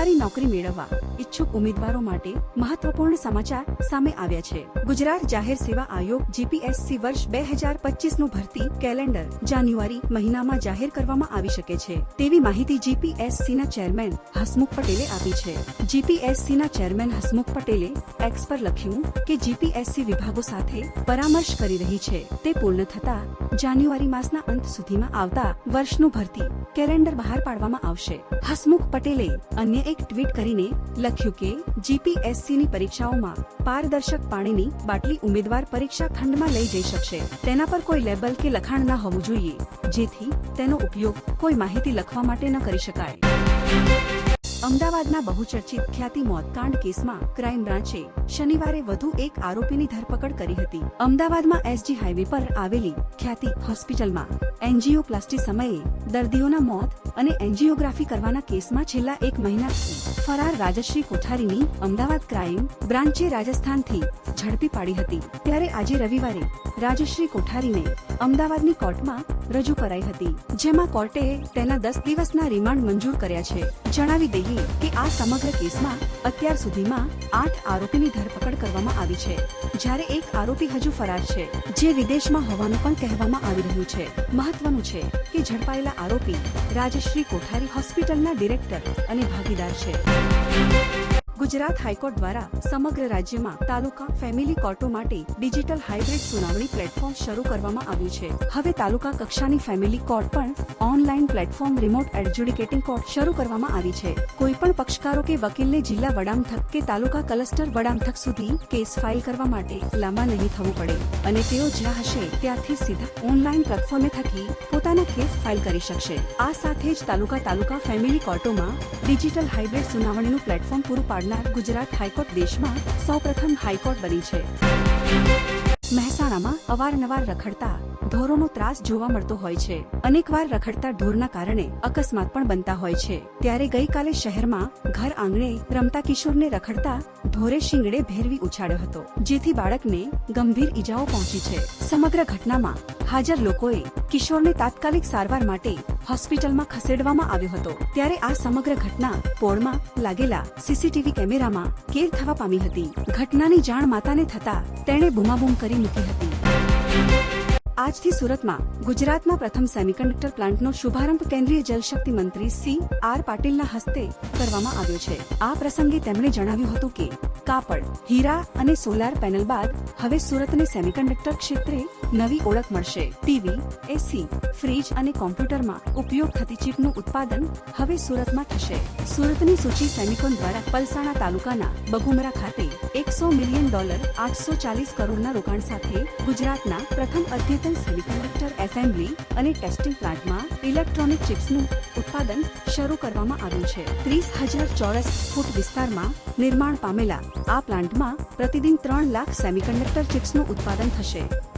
સરકારી નોકરી મેળવવા ઈચ્છુક ઉમેદવારો માટે મહત્વપૂર્ણ સમાચાર સામે આવ્યા છે. ગુજરાત જાહેર સેવા આયોગ જીપીએસસી વર્ષ બે હજાર પચીસનું ભરતી કેલેન્ડર જાન્યુઆરી મહિનામાં જાહેર કરવામાં આવી શકે છે. તેવી માહિતી જીપીએસસી ના ચેરમેન હસમુખ પટેલે આપી છે. જીપીએસસી ના ચેરમેન હસમુખ પટેલે એક્સ પર લખ્યું કે જીપીએસસી વિભાગો સાથે પરામર્શ કરી રહી છે. તે પૂર્ણ થતા જાન્યુઆરી માસના અંત સુધીમાં આવતા વર્ષનું ભરતી કેલેન્ડર બહાર પાડવામાં આવશે. હસમુખ પટેલે અન્ય એક ટ્વીટ કરીને લખ્યું કે જીપીએસસી ની પરીક્ષાઓમાં પારદર્શક પાણીની બાટલી ઉમેદવાર પરીક્ષા ખંડમાં લઈ જઈ શકશે. તેના પર કોઈ લેબલ કે લખાણ ના હોવું જોઈએ. જેથી તેનો ઉપયોગ કોઈ માહિતી લખવા માટે ન કરી શકાય. અમદાવાદના બહુચર્ચિત ખ્યાતિ મોતકાંડ કેસમાં ક્રાઇમ બ્રાન્ચે શનિવારે વધુ એક આરોપીની ધરપકડ કરી હતી. અમદાવાદમાં એસજી હાઈવે પર આવેલી ખ્યાતિ હોસ્પિટલમાં એન્જીઓપ્લાસ્ટી સમયે દર્દીઓના મોત અને એન્જિયોગ્રાફી કરવાના કેસમાં છેલ્લા એક મહિનાથી ફરાર રાજશ્રી કોઠારીની અમદાવાદ ક્રાઇમ બ્રાન્ચે રાજસ્થાનથી ઝડપી પાડી હતી. ત્યારે આજે રવિવારે રાજશ્રી કોઠારીને અમદાવાદની કોર્ટમાં રજૂ કરાઈ હતી, જેમાં કોર્ટે તેના દસ દિવસના રિમાન્ડ મંજૂર કર્યા છે. જણાવી દઈએ કે આ સમગ્ર કેસમાં અત્યાર સુધીમાં આઠ આરોપીની ધરપકડ કરવામાં આવી છે. જ્યારે એક આરોપી હજુ ફરાર છે, જે વિદેશમાં હોવાનું પણ કહેવામાં આવી રહ્યું છે. મહત્વનું છે કે ઝડપાયેલા આરોપી રાજશ્રી કોઠારી હોસ્પિટલના ડિરેક્ટર અને ભાગીદાર છે. ગુજરાત હાઈકોર્ટ દ્વારા સમગ્ર રાજ્યમાં તાલુકા ફેમિલી કોર્ટો માટે ડિજિટલ હાઇબ્રિડ સુનાવણી પ્લેટફોર્મ શરૂ કરવામાં આવ્યું છે. હવે તાલુકા કક્ષાની ફેમિલી કોર્ટ પણ online platform remote adjudicating court શરૂ કરવામાં આવી છે. કોઈ પણ પક્ષકારો કે વકીલને જિલ્લા વડામથક કે તાલુકા ક્લસ્ટર વડામથક સુધી કેસ ફાઇલ કરવા માટે લાંબા નહીં થવું પડે અને તેઓ જ્યાં હશે ત્યાંથી સીધા ઓનલાઈન પ્લેટફોર્મે થકી પોતાના કેસ ફાઇલ કરી શકશે. આ સાથે જ તાલુકા તાલુકા ફેમિલી કોર્ટોમાં ડિજિટલ હાઇબ્રિડ સુનાવણીનું પ્લેટફોર્મ પૂરું પાડનાર ગુજરાત હાઈકોર્ટ દેશમાં સૌપ્રથમ હાઈકોર્ટ બની છે. મહેસાણામાં અવારનવાર રખડતા ઢોરોનો ત્રાસ જોવા મળતો હોય છે. અનેકવાર રખડતા ઢોરના કારણે અકસ્માત પણ બનતા હોય છે. ત્યારે ગઈકાલે શહેરમાં ઘર આંગણે રમતા કિશોરને રખડતા ઢોરે શિંગડે ભેરવી ઉછાળ્યો હતો, જેથી બાળકને ગંભીર ઈજાઓ પહોંચી છે. સમગ્ર ઘટનામાં હાજર લોકોએ કિશોરને તાત્કાલિક સારવાર માટે હોસ્પિટલમાં ખસેડવામાં આવ્યો હતો. ત્યારે આ સમગ્ર ઘટના પોળમાં લાગેલા સીસીટીવી કેમેરામાં કેદ થવા પામી હતી. ઘટનાની જાણ માતાને થતા તેણે બૂમાબૂમ કરી મૂકી હતી. આજથી સુરતમાં ગુજરાતમાં પ્રથમ સેમિકન્ડક્ટર પ્લાન્ટનો શુભારંભ કેન્દ્રીય જલશક્તિ મંત્રી સી આર પાટીલના હસ્તે કરવામાં આવ્યો છે. આ પ્રસંગે તેમણે જણાવ્યું હતું કે, કાપડ, હીરા અને સોલાર પેનલ બાદ હવે સુરતને સેમિકન્ડક્ટર ક્ષેત્રે નવી ઓળખ મળશે. ટીવી, એસી, ફ્રીજ અને કોમ્પ્યુટરમાં ઉપયોગ થતી ચીપનું ઉત્પાદન હવે સુરતમાં થશે. સુરતની સૂચિ સેમિકોન દ્વારા પલસાણા તાલુકાના બગુમરા ખાતે એકસો મિલિયન ડોલર આઠસો ચાલીસ કરોડના રોકાણ સાથે ગુજરાતના પ્રથમ અદ્યતન સેમિકન્ડક્ટર એસેમ્બલી અને ટેસ્ટિંગ પ્લાન્ટમાં ઇલેક્ટ્રોનિક ચિપ્સનું ઉત્પાદન શરૂ કરવામાં આવ્યું છે. ત્રીસ હજાર ચોરસ ફૂટ વિસ્તારમાં નિર્માણ પામેલા આ પ્લાન્ટમાં પ્રતિદિન ત્રણ લાખ સેમિકન્ડક્ટર ચિપ્સનું ઉત્પાદન થશે.